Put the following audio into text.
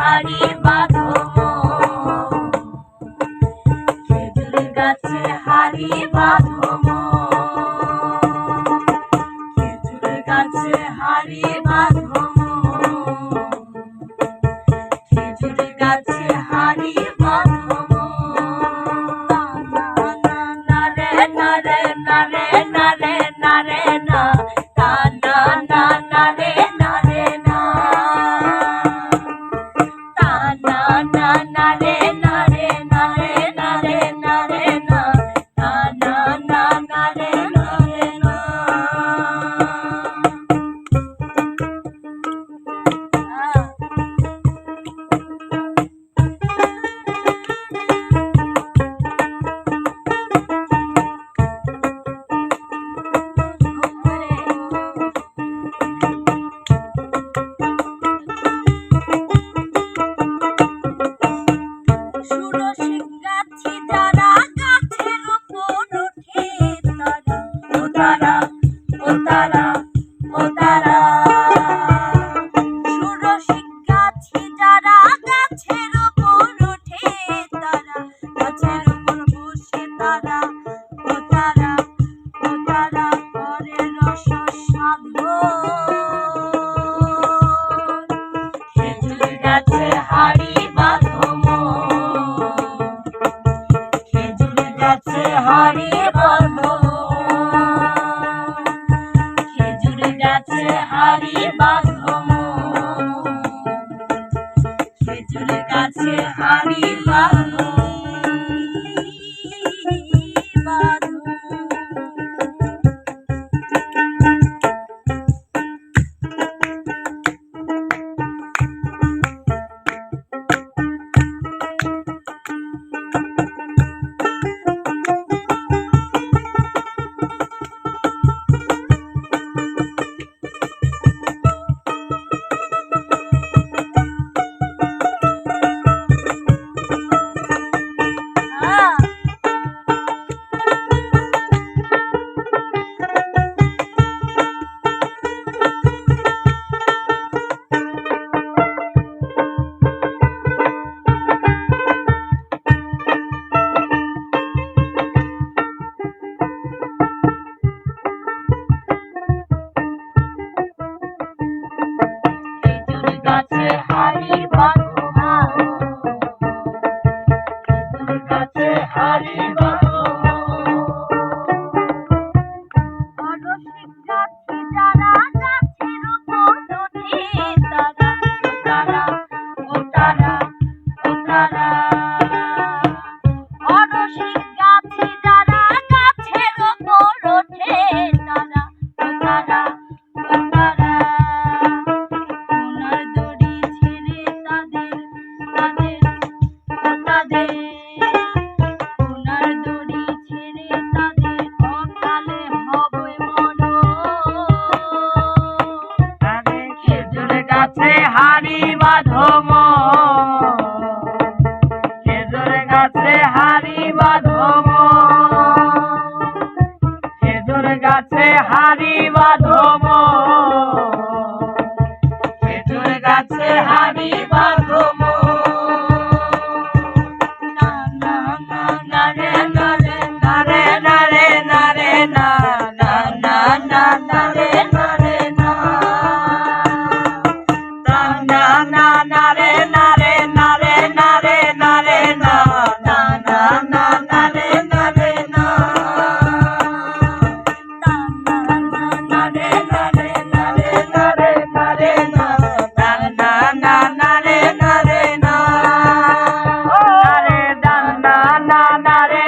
হারে বাঁধো খেজুর গাছে হারে বাঁধো খেজুর গাছে হারে বাঁধো খেজুর গাছে হারে বাঁধো নারে নারে নারে বাঁধব সেজুর কাছে হারি বাঁধব গাছে হারি বাঁধম খেজুর গাছে হারি বাঁধম খেজুর গাছে হারি বাঁধম not a